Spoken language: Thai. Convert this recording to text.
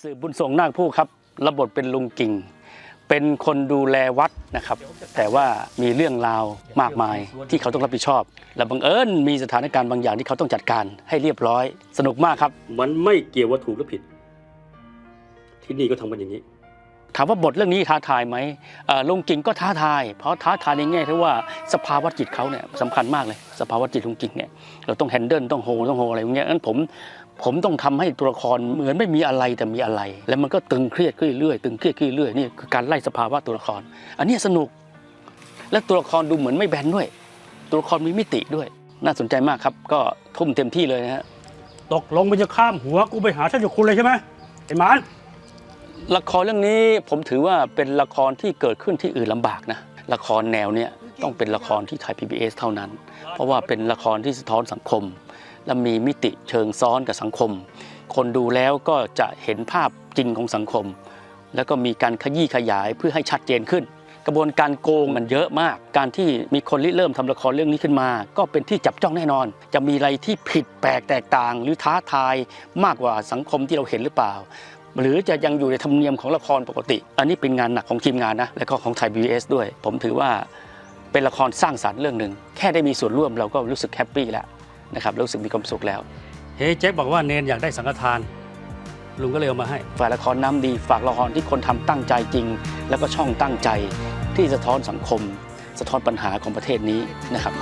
สืบบุญส่งนาคผู้ครับระบบเป็นลุงกิ่ง เป็นคนดูแลวัดนะครับ แต่ว่ามีเรื่องราวมากมายที่เขาต้องรับผิดชอบ และบังเอิญมีสถานการณ์บางอย่างที่เขาต้องจัดการให้เรียบร้อย สนุกมากครับ มันไม่เกี่ยวว่าถูกหรือผิด ที่นี่ก็ทำกันอย่างนี้ ถามว่าบทเรื่องนี้ท้าทายไหมลุงกิ่งก็ท้าทาย เพราะท้าทายในแง่ที่ว่าสภาวะจิตเขาเนี่ยสำคัญมากเลย สภาวะจิตลุงกิ่งเนี่ยเราต้องแฮนเดิลต้องโฮต้องโฮอะไรอย่างเงี้ยงั้นผมผมต้องทำให้ตัวละครเหมือนไม่มีอะไรแต่มีอะไร แล้วมันก็ตึงเครียดขึ้นเรื่อยๆตึงเครียดขึ้นเรื่อยๆนี่คือการไล่สภาวะตัวละคร อันนี้สนุก และตัวละครดูเหมือนไม่แบนด้วย ตัวละครมีมิติด้วย น่าสนใจมากครับ ก็ทุ่มเต็มที่เลยนะฮะตกลงมันจะข้ามหัวกูไปหาท่านเจ้าคุณเลยใช่ไหมไอ้หมาน ละครเรื่องนี้ผมถือว่าเป็นละครที่เกิดขึ้นที่อื่นลำบากนะละครแนวเนี้ยต้องเป็นละครที่ไทย PBS เท่านั้น เพราะว่าเป็นละครที่สะท้อนสังคม และมีมิติเชิงซ้อนกับสังคม คนดูแล้วก็จะเห็นภาพจริงของสังคม แล้วก็มีการขยี้ขยายเพื่อให้ชัดเจนขึ้น กระบวนการโกงมันเยอะมาก การที่มีคนริเริ่มทำละครเรื่องนี้ขึ้นมา ก็เป็นที่จับจ้องแน่นอน จะมีอะไรที่ผิดแปลกแตกต่าง หรือท้าทายมากกว่าสังคมที่เราเห็นหรือเปล่า หรือจะยังอยู่ในธรรมเนียมของละครปกติ อันนี้เป็นงานหนักของทีมงานนะ และก็ของไทย PBS ด้วย ผมถือว่าเป็นละครสร้างสรรค์เรื่องหนึ่ง แค่ได้มีส่วนร่วมเราก็รู้สึกแฮปปี้แล้วนะครับรู้สึกมีความสุขแล้ว เฮ้ยแจ็คบอกว่าเนนอยากได้สังฆทาน ลุงก็เลยเอามาให้ ฝ่ายละครน้ำดี ฝากละครที่คนทำตั้งใจจริง แล้วก็ช่องตั้งใจที่สะท้อนสังคม สะท้อนปัญหาของประเทศนี้นะครับ